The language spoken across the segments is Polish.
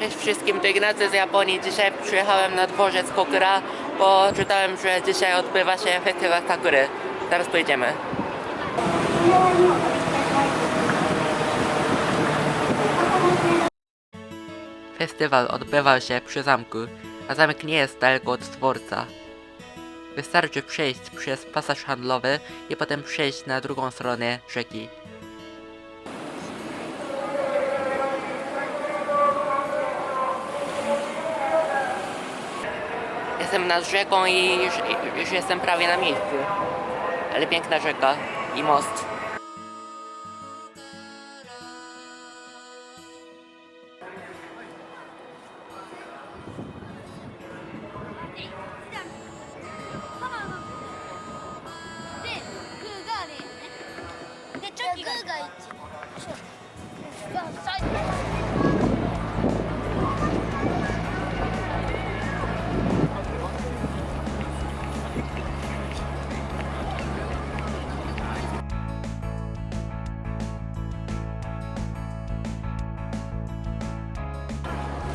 Cześć wszystkim, to Ignacy z Japonii. Dzisiaj przyjechałem na dworzec Kokura, bo czytałem, że dzisiaj odbywa się festiwal Sakury. Teraz pojedziemy. Festiwal odbywał się przy zamku, a zamek nie jest daleko od dworca. Wystarczy przejść przez pasaż handlowy i potem przejść na drugą stronę rzeki. Jestem nad rzeką i już, już jestem prawie na miejscu. Ale piękna rzeka i most.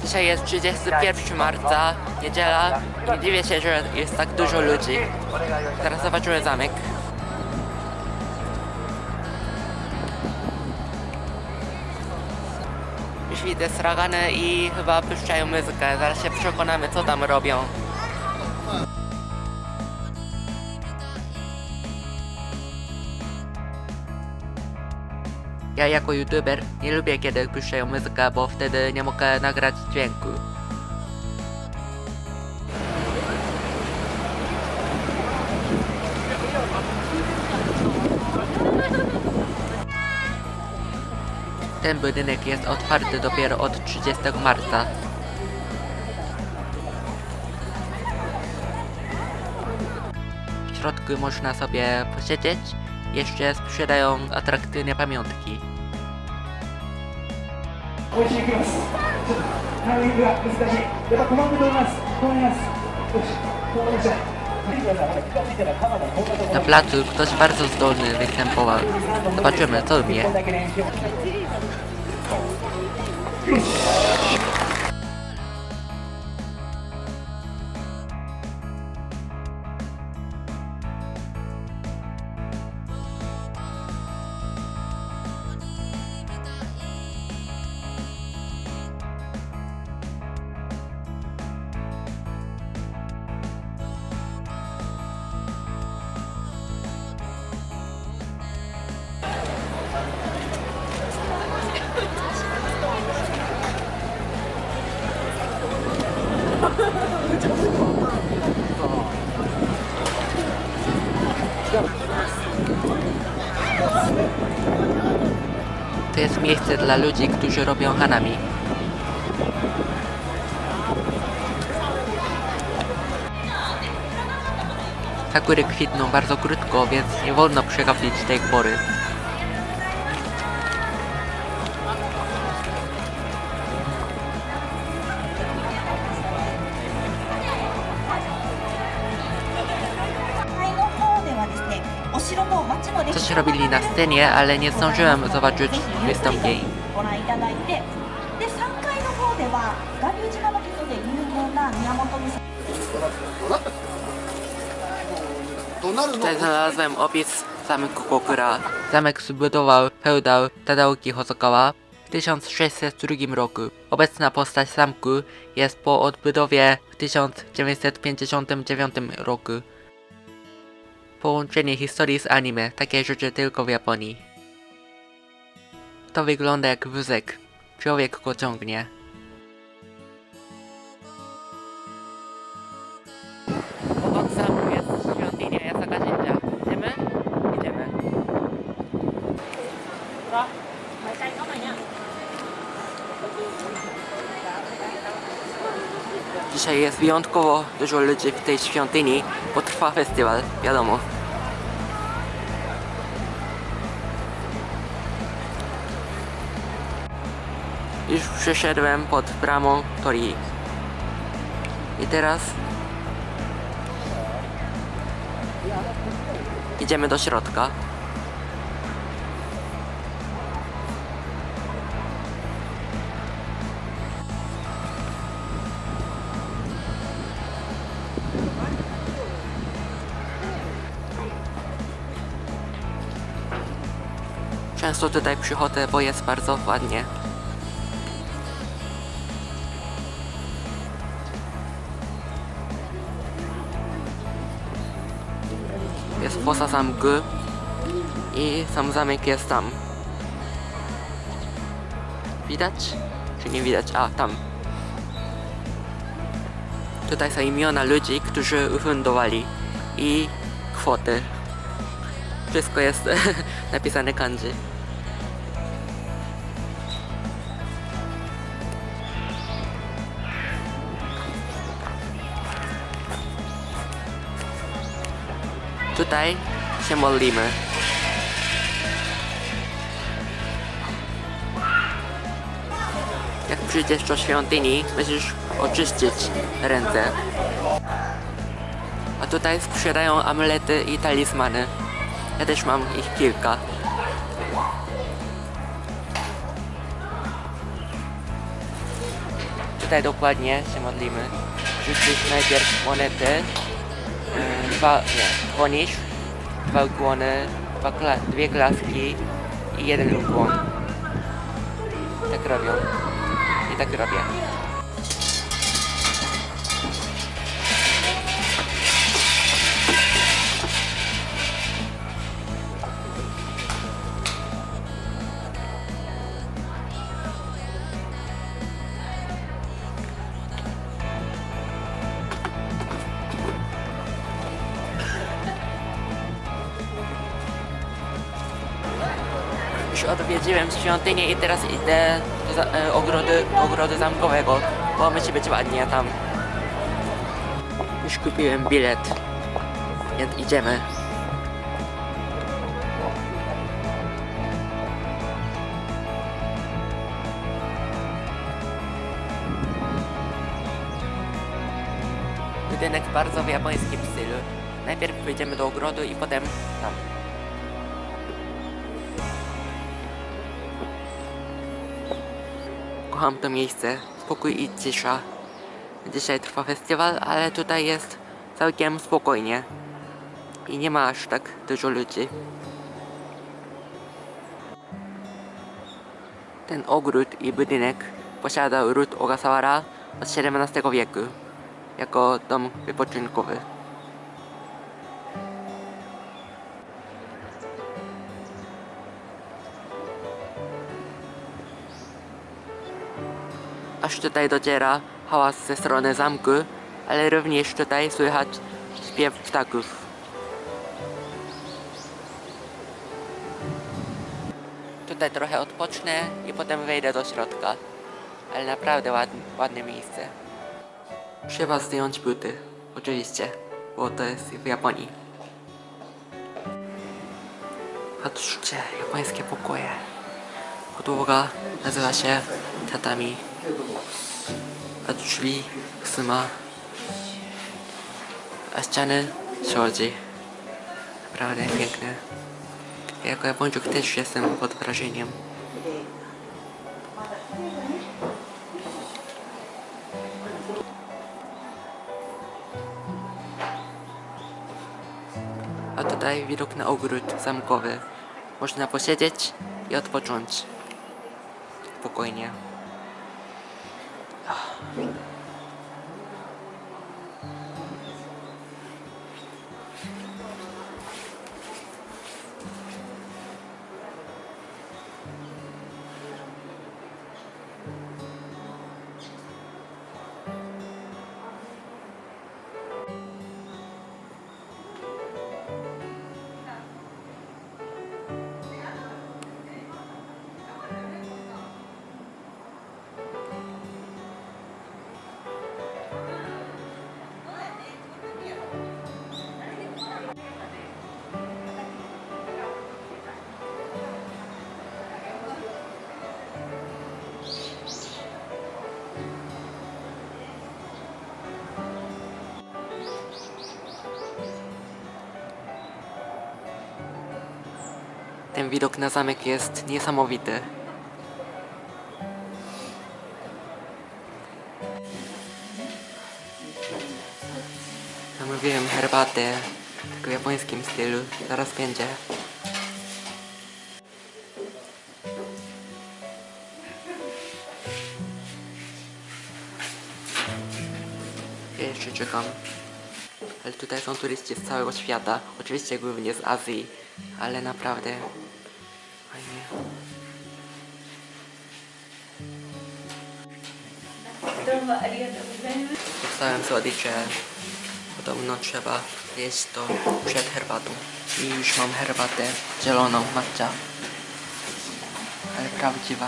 Dzisiaj jest 31 marca, niedziela. Nie dziwię się, że jest tak dużo ludzi. Teraz zobaczymy zamek. Już widzę stragany i chyba puszczają muzykę. Zaraz się przekonamy, co tam robią. Ja jako youtuber nie lubię kiedy puszczają muzykę, bo wtedy nie mogę nagrać dźwięku. Ten budynek jest otwarty dopiero od 30 marca. W środku można sobie posiedzieć, jeszcze sprzedają atrakcyjne pamiątki. Na placu ktoś bardzo zdolny występował. Zobaczymy, co mnie. Jest miejsce dla ludzi, którzy robią hanami. Sakury kwitną bardzo krótko, więc nie wolno przegapić tej pory. robili na scenie, ale nie zdążyłem zobaczyć wystąpień. Tutaj znalazłem opis zamek Kokura. Zamek zbudował feudał Tadauki Hosokawa w 1602 roku. Obecna postać zamku jest po odbudowie w 1959 roku. Połączenie historii z anime, takie rzeczy tylko w Japonii. To wygląda jak wózek. Człowiek go ciągnie. Obok zamku jest świątynia Jasaka Jinja. Idziemy? Idziemy. Dzisiaj jest wyjątkowo dużo ludzi w tej świątyni, bo trwa festiwal, wiadomo. Już przeszedłem pod bramą Torii. I teraz idziemy do środka. Często tutaj przychodzę, bo jest bardzo ładnie. Fosa zamku i sam zamek jest tam. Widać? Czy nie widać? A, tam. Tutaj są imiona ludzi, którzy ufundowali i kwoty. Wszystko jest napisane kanji. Tutaj się modlimy. Jak przyjdziesz do świątyni, musisz oczyścić ręce. A tutaj sprzedają amulety i talizmany. Ja też mam ich kilka. Tutaj dokładnie się modlimy. Rzucić najpierw monety, dwa, nie, dzwonisz, dwa ukłony, dwa kla, dwie klaski i jeden ukłon. Tak robią. I tak robię. Już odwiedziłem świątynię i teraz idę do za, e, ogrody, ogrodu zamkowego, bo musi być ładnie tam. Już kupiłem bilet, więc idziemy. Budynek bardzo w japońskim stylu. Najpierw pójdziemy do ogrodu i potem tam. Kocham to miejsce, spokój i cisza. Dzisiaj trwa festiwal, ale tutaj jest całkiem spokojnie. I nie ma aż tak dużo ludzi. Ten ogród i budynek posiadał ród Ogasawara od XVII wieku jako dom wypoczynkowy. Tutaj dociera hałas ze strony zamku, ale również tutaj słychać śpiew ptaków. Tutaj trochę odpocznę i potem wejdę do środka. Ale naprawdę ładne, ładne miejsce. Trzeba zdjąć buty. Oczywiście, bo to jest w Japonii. Patrzcie, japońskie pokoje. Podłoga nazywa się tatami. A drzwi suma. A ściany shoji. Naprawdę piękne. Ja jako Japończyk też jestem pod wrażeniem. A tutaj widok na ogród zamkowy. Można posiedzieć i odpocząć. Spokojnie. Thank you. Ten widok na zamek jest niesamowity. Zamówiłem herbatę tak w japońskim stylu. Zaraz będzie. Ja jeszcze czekam. Ale tutaj są turyści z całego świata. Oczywiście głównie z Azji. Ale naprawdę Fajnie. Dostałem słodycze. Podobno trzeba jeść to przed herbatą. I już mam herbatę zieloną, matcha. Ale prawdziwa.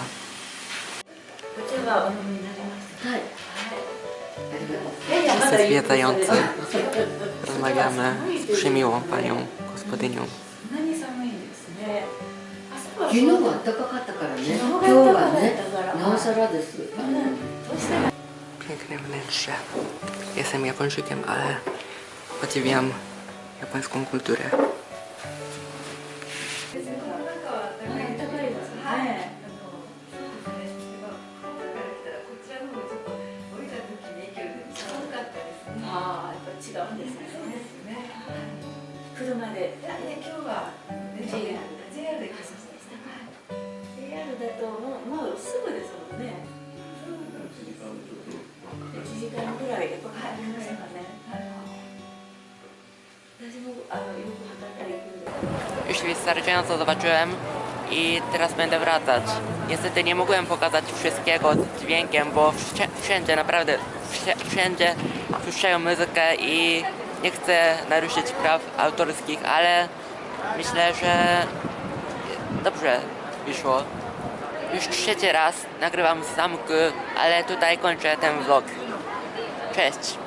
Wszyscy zwiedzający. Rozmawiamy z przymiłą panią gospodynią. 昨日は暖かかったからね今日はねなおさらです、Piękne wnętrze. Jestem Japończykiem, ale podziwiam japońską kulturę. Już wystarczająco zobaczyłem i teraz będę wracać. Niestety nie mogłem pokazać wszystkiego dźwiękiem, bo wszędzie, naprawdę wszędzie puszczają muzykę i nie chcę naruszyć praw autorskich, ale myślę, że dobrze wyszło. Już trzeci raz nagrywam z zamku, ale tutaj kończę ten vlog. Cześć!